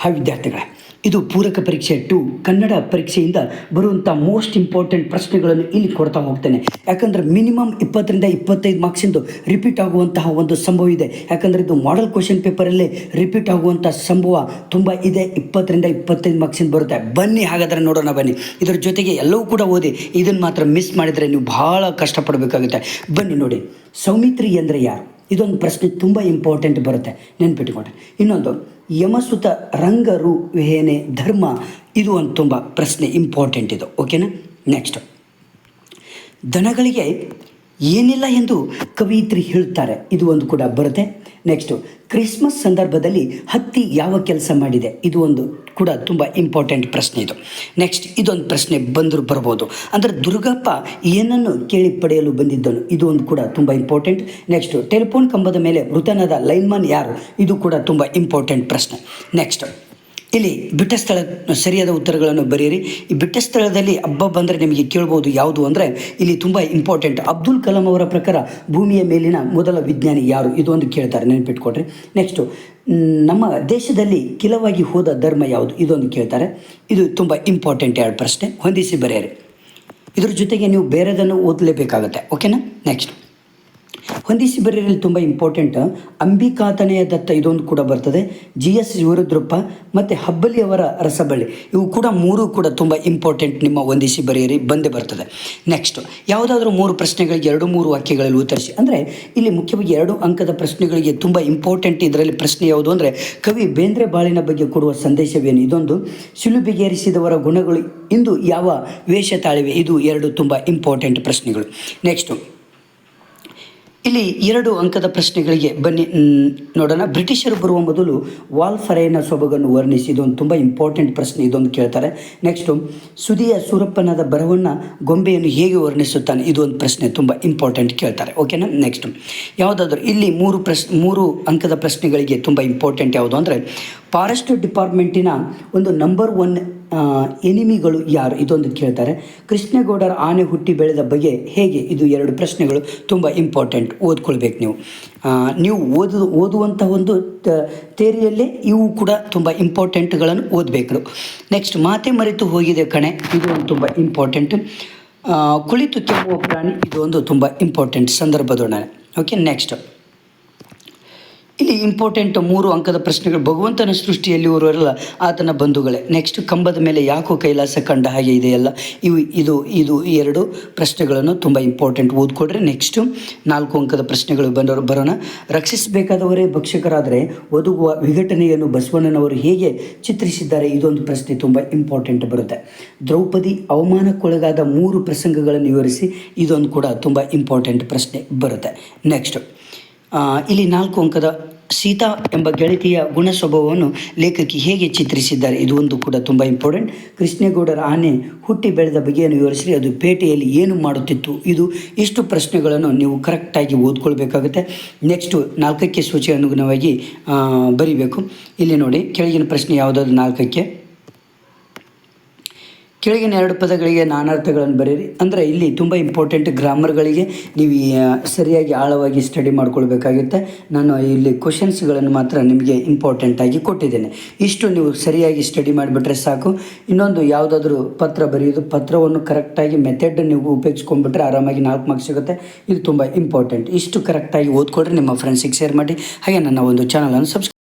Hi ವಿದ್ಯಾರ್ಥಿಗಳೇ, ಇದು ಪೂರಕ ಪರೀಕ್ಷೆ ಟು ಕನ್ನಡ ಪರೀಕ್ಷೆಯಿಂದ ಬರುವಂಥ ಮೋಸ್ಟ್ ಇಂಪಾರ್ಟೆಂಟ್ ಪ್ರಶ್ನೆಗಳನ್ನು ಇಲ್ಲಿ ಕೊಡ್ತಾ ಹೋಗ್ತೇನೆ. ಯಾಕಂದರೆ ಮಿನಿಮಮ್ ಇಪ್ಪತ್ತರಿಂದ ಇಪ್ಪತ್ತೈದು ಮಾರ್ಕ್ಸಿಂದು ರಿಪೀಟ್ ಆಗುವಂತಹ ಒಂದು ಸಂಭವ ಇದೆ. ಯಾಕಂದರೆ ಇದು ಮಾಡಲ್ ಕ್ವಶನ್ ಪೇಪರಲ್ಲಿ ರಿಪೀಟ್ ಆಗುವಂಥ ಸಂಭವ ತುಂಬ ಇದೆ. ಇಪ್ಪತ್ತರಿಂದ ಇಪ್ಪತ್ತೈದು ಮಾರ್ಕ್ಸಿಂದ ಬರುತ್ತೆ. ಬನ್ನಿ ಹಾಗಾದರೆ ನೋಡೋಣ ಬನ್ನಿ. ಇದರ ಜೊತೆಗೆ ಎಲ್ಲವೂ ಕೂಡ ಓದಿ ಇದನ್ನು ಮಾತ್ರ ಮಿಸ್ ಮಾಡಿದರೆ ನೀವು ಬಹಳ ಕಷ್ಟಪಡಬೇಕಾಗುತ್ತೆ. ಬನ್ನಿ ನೋಡಿ. ಸೌಮಿತ್ರಿ ಅಂದರೆ ಯಾರು? ಇದೊಂದು ಪ್ರಶ್ನೆ ತುಂಬ ಇಂಪಾರ್ಟೆಂಟ್ ಬರುತ್ತೆ. ನೆನ್ಪಿಟ್ಕೊಂಡೆ ಇನ್ನೊಂದು, ಯಮಸುತ ರಂಗರು ವೇನೆ ಧರ್ಮ ಇದು ಒಂದು ತುಂಬ ಪ್ರಶ್ನೆ ಇಂಪಾರ್ಟೆಂಟ್ ಇದು. ಓಕೆನಾ ನೆಕ್ಸ್ಟ್ ದನಗಳಿಗೆ ಏನಿಲ್ಲ ಎಂದು ಕವಿಯಿತ್ರಿ ಹೇಳ್ತಾರೆ ಇದು ಒಂದು ಕೂಡ ಬರುತ್ತೆ. ನೆಕ್ಸ್ಟು ಕ್ರಿಸ್ಮಸ್ ಸಂದರ್ಭದಲ್ಲಿ ಹತ್ತಿ ಯಾವ ಕೆಲಸ ಮಾಡಿದೆ? ಇದು ಒಂದು ಕೂಡ ತುಂಬ ಇಂಪಾರ್ಟೆಂಟ್ ಪ್ರಶ್ನೆ ಇದು. ನೆಕ್ಸ್ಟ್ ಇದೊಂದು ಪ್ರಶ್ನೆ ಬಂದರೂ ಬರ್ಬೋದು. ಅಂದರೆ ದುರ್ಗಪ್ಪ ಏನನ್ನು ಕೇಳಿ ಪಡೆಯಲು ಬಂದಿದ್ದನು? ಇದು ಒಂದು ಕೂಡ ತುಂಬ ಇಂಪಾರ್ಟೆಂಟ್ ನೆಕ್ಸ್ಟು ಟೆಲಿಫೋನ್ ಕಂಬದ ಮೇಲೆ ಮೃತನಾದ ಲೈನ್ಮನ್ ಯಾರು? ಇದು ಕೂಡ ತುಂಬ ಇಂಪಾರ್ಟೆಂಟ್ ಪ್ರಶ್ನೆ. ನೆಕ್ಸ್ಟ್ ಇಲ್ಲಿ ಬಿಟ್ಟ ಸ್ಥಳ ಸರಿಯಾದ ಉತ್ತರಗಳನ್ನು ಬರೆಯಿರಿ. ಈ ಬಿಟ್ಟ ಸ್ಥಳದಲ್ಲಿ ಹಬ್ಬ ಬಂದರೆ ನಿಮಗೆ ಕೇಳ್ಬೋದು ಯಾವುದು ಅಂದರೆ ಇಲ್ಲಿ ತುಂಬ ಇಂಪಾರ್ಟೆಂಟ್ ಅಬ್ದುಲ್ ಕಲಾಂ ಅವರ ಪ್ರಕಾರ ಭೂಮಿಯ ಮೇಲಿನ ಮೊದಲ ವಿಜ್ಞಾನಿ ಯಾರು? ಇದು ಒಂದು ಕೇಳ್ತಾರೆ ನೆನಪಿಟ್ಕೊಡ್ರಿ ನೆಕ್ಸ್ಟು ನಮ್ಮ ದೇಶದಲ್ಲಿ ಕಿಲವಾಗಿ ಹೋದ ಧರ್ಮ ಯಾವುದು? ಇದೊಂದು ಕೇಳ್ತಾರೆ. ಇದು ತುಂಬ ಇಂಪಾರ್ಟೆಂಟ್ ಎರಡು ಪ್ರಶ್ನೆ. ಹೊಂದಿಸಿ ಬರೆಯಿರಿ. ಇದ್ರ ಜೊತೆಗೆ ನೀವು ಬೇರೆದನ್ನು ಓದಲೇಬೇಕಾಗುತ್ತೆ. ಓಕೆನಾ ನೆಕ್ಸ್ಟ್ ಹೊಂದಿಸಿ ಬರೀರಲ್ಲಿ ತುಂಬ ಇಂಪಾರ್ಟೆಂಟ್ ಅಂಬಿಕಾತನೆಯ ದತ್ತ ಇದೊಂದು ಕೂಡ ಬರ್ತದೆ. ಜಿ ಎಸ್ ಶಿವರುದ್ರಪ್ಪ ಮತ್ತು ಹಬ್ಬಲಿಯವರ ರಸಬಳ್ಳಿ. ಇವು ಕೂಡ ಮೂರು ಕೂಡ ತುಂಬ ಇಂಪಾರ್ಟೆಂಟ್ ನಿಮ್ಮ ಹೊಂದಿಸಿ ಬರೆಯಿರಿ, ಬಂದೇ ಬರ್ತದೆ. ನೆಕ್ಸ್ಟ್ ಯಾವುದಾದ್ರೂ ಮೂರು ಪ್ರಶ್ನೆಗಳಿಗೆ ಎರಡು ಮೂರು ವಾಕ್ಯಗಳಲ್ಲಿ ಉತ್ತರಿಸಿ. ಅಂದರೆ ಇಲ್ಲಿ ಮುಖ್ಯವಾಗಿ ಎರಡು ಅಂಕದ ಪ್ರಶ್ನೆಗಳಿಗೆ ತುಂಬ ಇಂಪಾರ್ಟೆಂಟ್ ಇದರಲ್ಲಿ ಪ್ರಶ್ನೆ ಯಾವುದು ಅಂದರೆ, ಕವಿ ಬೇಂದ್ರೆ ಬಾಳಿನ ಬಗ್ಗೆ ಕೊಡುವ ಸಂದೇಶವೇನು? ಇದೊಂದು ಸಿಲುಬಿಗೇರಿಸಿದವರ ಗುಣಗಳು ಇಂದು ಯಾವ ವೇಷ ತಾಳಿವೆ? ಇದು ಎರಡು ತುಂಬ ಇಂಪಾರ್ಟೆಂಟ್ ಪ್ರಶ್ನೆಗಳು. ನೆಕ್ಸ್ಟು ಇಲ್ಲಿ ಎರಡು ಅಂಕದ ಪ್ರಶ್ನೆಗಳಿಗೆ ಬನ್ನಿ. ನೋಡೋಣ. ಬ್ರಿಟಿಷರು ಬರುವ ಮೊದಲು ವಾಲ್ಫರೇನ ಸೊಬಗನ್ನು ವರ್ಣಿಸಿ. ಇದೊಂದು ತುಂಬ ಇಂಪಾರ್ಟೆಂಟ್ ಪ್ರಶ್ನೆ. ಇದೊಂದು ಕೇಳ್ತಾರೆ. ನೆಕ್ಸ್ಟು ಸುದಿಯ ಸೂರಪ್ಪನಾದ ಬರವನ್ನು ಗೊಂಬೆಯನ್ನು ಹೇಗೆ ವರ್ಣಿಸುತ್ತಾನೆ? ಇದು ಒಂದು ಪ್ರಶ್ನೆ ತುಂಬ ಇಂಪಾರ್ಟೆಂಟ್ ಕೇಳ್ತಾರೆ. ಓಕೆನಾ ನೆಕ್ಸ್ಟು ಯಾವುದಾದ್ರೂ ಇಲ್ಲಿ ಮೂರು ಪ್ರಶ್, ಮೂರು ಅಂಕದ ಪ್ರಶ್ನೆಗಳಿಗೆ ತುಂಬ ಇಂಪಾರ್ಟೆಂಟ್ ಯಾವುದು ಅಂದರೆ, ಫಾರೆಸ್ಟ್ ಡಿಪಾರ್ಟ್ಮೆಂಟಿನ ಒಂದು ನಂಬರ್ ಒನ್ ಎನಿಮಿಗಳು ಯಾರು? ಇದೊಂದು ಕೇಳ್ತಾರೆ. ಕೃಷ್ಣೇಗೌಡರ ಆನೆ ಹುಟ್ಟಿ ಬೆಳೆದ ಬಗೆ ಹೇಗೆ? ಇದು ಎರಡು ಪ್ರಶ್ನೆಗಳು ತುಂಬ ಇಂಪಾರ್ಟೆಂಟ್ ಓದ್ಕೊಳ್ಬೇಕು ನೀವು. ನೀವು ಓದು ಓದುವಂಥ ಒಂದು ತೇರಿಯಲ್ಲೇ ಇವು ಕೂಡ ತುಂಬ ಇಂಪಾರ್ಟೆಂಟ್ಗಳನ್ನು ಓದಬೇಕು ನೆಕ್ಸ್ಟ್ ಮಾತೆ ಮರೆತು ಹೋಗಿದೆ ಕಣೆ. ಇದು ಒಂದು ತುಂಬ ಇಂಪಾರ್ಟೆಂಟ್ ಕುಳಿತು ಕೆಮ್ಮುವ ಪ್ರಾಣಿ ಇದು ಒಂದು ತುಂಬ ಇಂಪಾರ್ಟೆಂಟ್ ಸಂದರ್ಭದೊಡನೆ. ಓಕೆ ನೆಕ್ಸ್ಟ್ ಇಲ್ಲಿ ಇಂಪಾರ್ಟೆಂಟ್ ಮೂರು ಅಂಕದ ಪ್ರಶ್ನೆಗಳು. ಭಗವಂತನ ಸೃಷ್ಟಿಯಲ್ಲಿ ಇರುವರಲ್ಲ ಆತನ ಬಂಧುಗಳೇ. ನೆಕ್ಸ್ಟ್ ಕಂಬದ ಮೇಲೆ ಯಾಕೋ ಕೈಲಾಸ ಕಂಡ ಹಾಗೆ ಇದೆಯಲ್ಲ? ಇವು, ಇದು ಇದು ಎರಡು ಪ್ರಶ್ನೆಗಳನ್ನು ತುಂಬ ಇಂಪಾರ್ಟೆಂಟ್ ಓದ್ಕೊಡ್ರಿ. ನೆಕ್ಸ್ಟು ನಾಲ್ಕು ಅಂಕದ ಪ್ರಶ್ನೆಗಳು ಬಂದವರು ಬರೋಣ. ರಕ್ಷಿಸಬೇಕಾದವರೇ ಭಕ್ಷಕರಾದರೆ ಒದಗುವ ವಿಘಟನೆಯನ್ನು ಬಸವಣ್ಣನವರು ಹೇಗೆ ಚಿತ್ರಿಸಿದ್ದಾರೆ? ಇದೊಂದು ಪ್ರಶ್ನೆ ತುಂಬ ಇಂಪಾರ್ಟೆಂಟ್ ಬರುತ್ತೆ. ದ್ರೌಪದಿ ಅವಮಾನಕ್ಕೊಳಗಾದ ಮೂರು ಪ್ರಸಂಗಗಳನ್ನು ವಿವರಿಸಿ, ಇದೊಂದು ಕೂಡ ತುಂಬ ಇಂಪಾರ್ಟೆಂಟ್ ಪ್ರಶ್ನೆ ಬರುತ್ತೆ. ನೆಕ್ಸ್ಟ್ ಇಲ್ಲಿ ನಾಲ್ಕು ಅಂಕದ ಸೀತಾ ಎಂಬ ಗೆಳತಿಯ ಗುಣ ಸ್ವಭಾವವನ್ನು ಲೇಖಕಿ ಹೇಗೆ ಚಿತ್ರಿಸಿದ್ದಾರೆ? ಇದು ಒಂದು ಕೂಡ ತುಂಬ ಇಂಪಾರ್ಟೆಂಟ್ ಕೃಷ್ಣೇಗೌಡರ ಆನೆ ಹುಟ್ಟಿ ಬೆಳೆದ ಬಗೆಯನ್ನು ವಿವರಿಸಿ ಅದು ಪೇಟೆಯಲ್ಲಿ ಏನು ಮಾಡುತ್ತಿತ್ತು? ಇದು ಇಷ್ಟು ಪ್ರಶ್ನೆಗಳನ್ನು ನೀವು ಕರೆಕ್ಟಾಗಿ ಓದ್ಕೊಳ್ಬೇಕಾಗುತ್ತೆ. ನೆಕ್ಸ್ಟು ನಾಲ್ಕಕ್ಕೆ ಸೂಚಿ ಅನುಗುಣವಾಗಿ ಬರೀಬೇಕು. ಇಲ್ಲಿ ನೋಡಿ, ಕೆಳಗಿನ ಪ್ರಶ್ನೆ ಯಾವುದಾದ್ರು ನಾಲ್ಕಕ್ಕೆ? ಕೆಳಗಿನ ಎರಡು ಪದಗಳಿಗೆ ನಾನಾರ್ಥಗಳನ್ನು ಬರೀರಿ ಅಂದರೆ ಇಲ್ಲಿ ತುಂಬ ಇಂಪಾರ್ಟೆಂಟ್ ಗ್ರಾಮರ್ಗಳಿಗೆ ನೀವು ಸರಿಯಾಗಿ ಆಳವಾಗಿ ಸ್ಟಡಿ ಮಾಡ್ಕೊಳ್ಬೇಕಾಗುತ್ತೆ ನಾನು ಇಲ್ಲಿ ಕ್ವಶನ್ಸ್ಗಳನ್ನು ಮಾತ್ರ ನಿಮಗೆ ಇಂಪಾರ್ಟೆಂಟಾಗಿ ಕೊಟ್ಟಿದ್ದೇನೆ. ಇಷ್ಟು ನೀವು ಸರಿಯಾಗಿ ಸ್ಟಡಿ ಮಾಡಿಬಿಟ್ರೆ ಸಾಕು. ಇನ್ನೊಂದು ಯಾವುದಾದ್ರೂ ಪತ್ರ ಬರೆಯೋದು, ಪತ್ರವನ್ನು ಕರೆಕ್ಟಾಗಿ ಮೆಥಡ್ ನೀವು ಉಪಯೋಗಿಸ್ಕೊಂಡ್ಬಿಟ್ರೆ ಆರಾಮಾಗಿ ನಾಲ್ಕು ಮಾರ್ಕ್ಸ್ ಸಿಗುತ್ತೆ. ಇದು ತುಂಬ ಇಂಪಾರ್ಟೆಂಟ್ ಇಷ್ಟು ಕರೆಕ್ಟಾಗಿ ಓದ್ಕೊಡ್ರಿ ನಿಮ್ಮ ಫ್ರೆಂಡ್ಸಿಗೆ ಶೇರ್ ಮಾಡಿ. ಹಾಗೆ ನನ್ನ ಒಂದು ಚಾನಲನ್ನು ಸಬ್ಸ್ಕ್ರೈಬ್